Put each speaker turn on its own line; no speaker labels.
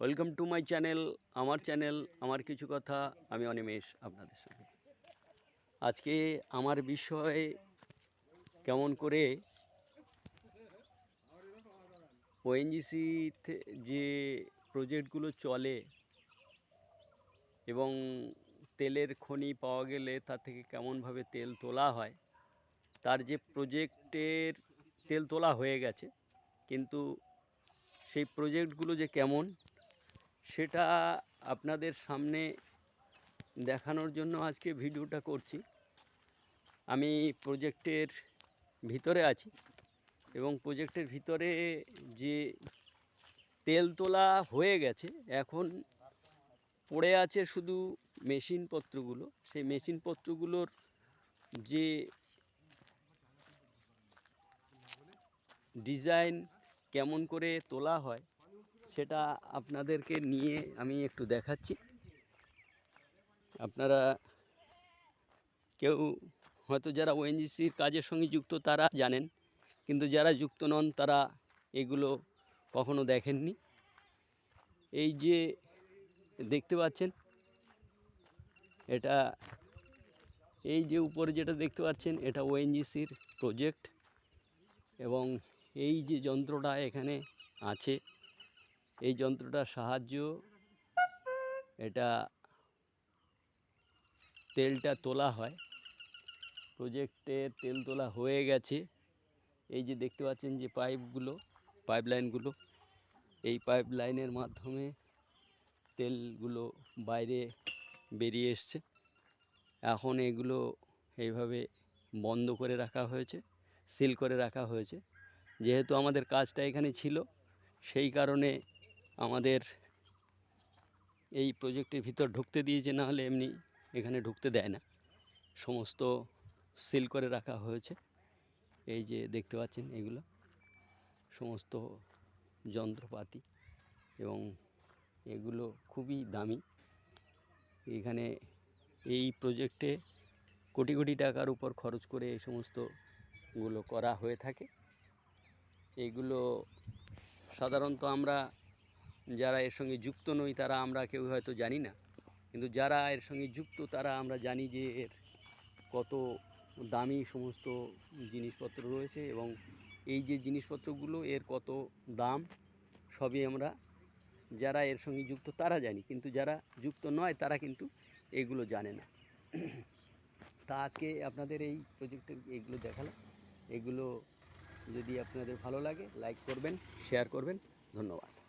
Welcome to my channel আমার channel আমার কিছু কথা, আমি অনিমেষ আপনাদের সঙ্গে। আজকে আমার বিষয়ে কেমন করে ওএনজিসি যে প্রজেক্টগুলো চলে এবং তেলের খনি পাওয়া গেলে তার থেকে কেমনভাবে তেল তোলা হয়, তার যে প্রজেক্টের তেল তোলা হয়ে গেছে, কিন্তু সেই প্রজেক্টগুলো যে কেমন সেটা আপনাদের সামনে দেখানোর জন্য আজকে ভিডিওটা করছি। আমি প্রজেক্টের ভিতরে আছি এবং প্রজেক্টের ভিতরে যে তেল তোলা হয়ে গেছে, এখন পড়ে আছে শুধু মেশিনপত্রগুলো সেই মেশিনপত্রগুলোর যে ডিজাইন কেমন করে তোলা হয় সেটা আপনাদেরকে নিয়ে আমি একটু দেখাচ্ছি। আপনারা কেউ হয়তো যারা ওএনজিসির কাজের সঙ্গে যুক্ত তারা জানেন, কিন্তু যারা যুক্ত নন তারা এগুলো কখনো দেখেননি। এই যে দেখতে পাচ্ছেন, এটা এই যে উপরে যেটা দেখতে পাচ্ছেন, এটা ওএনজিসির প্রজেক্ট এবং এই যে যন্ত্রটা এখানে আছে এই যন্ত্রটার সাহায্য এটা তেলটা তোলা হয়। প্রজেক্টের তেল তোলা হয়ে গেছে। এই যে দেখতে পাচ্ছেন যে পাইপগুলো পাইপ লাইনগুলো এই পাইপ লাইনের মাধ্যমে তেলগুলো বাইরে বেরিয়ে এসছে। এখন এগুলো এইভাবে বন্ধ করে রাখা হয়েছে সিল করে রাখা হয়েছে। যেহেতু আমাদের কাজটা এখানে ছিল, সেই কারণে আমাদের এই প্রজেক্টের ভিতর ঢুকতে দিয়েছে, না হলে এমনি এখানে ঢুকতে দেয় না। সমস্ত সিল করে রাখা হয়েছে। এই যে দেখতে পাচ্ছেন এগুলো। সমস্ত যন্ত্রপাতি এবং এগুলো খুবই দামি। এখানে এই প্রজেক্টে কোটি কোটি টাকার উপর খরচ করে এই সমস্তগুলো করা হয়ে থাকে। এগুলো সাধারণত আমরা যারা এর সঙ্গে যুক্ত নই, তারা আমরা কেউ হয়তো জানি না। কিন্তু যারা এর সঙ্গে যুক্ত, তারা আমরা জানি যে এর কত দামি সমস্ত জিনিসপত্র রয়েছে এবং এই যে জিনিসপত্রগুলো, এর কত দাম, সবই আমরা যারা এর সঙ্গে যুক্ত, তারা জানি। কিন্তু যারা যুক্ত নয়, তারা কিন্তু এগুলো জানে না। তা আজকে আপনাদের এই প্রজেক্টের এগুলো দেখালাম। এগুলো যদি আপনাদের ভালো লাগে লাইক করবেন শেয়ার করবেন। ধন্যবাদ।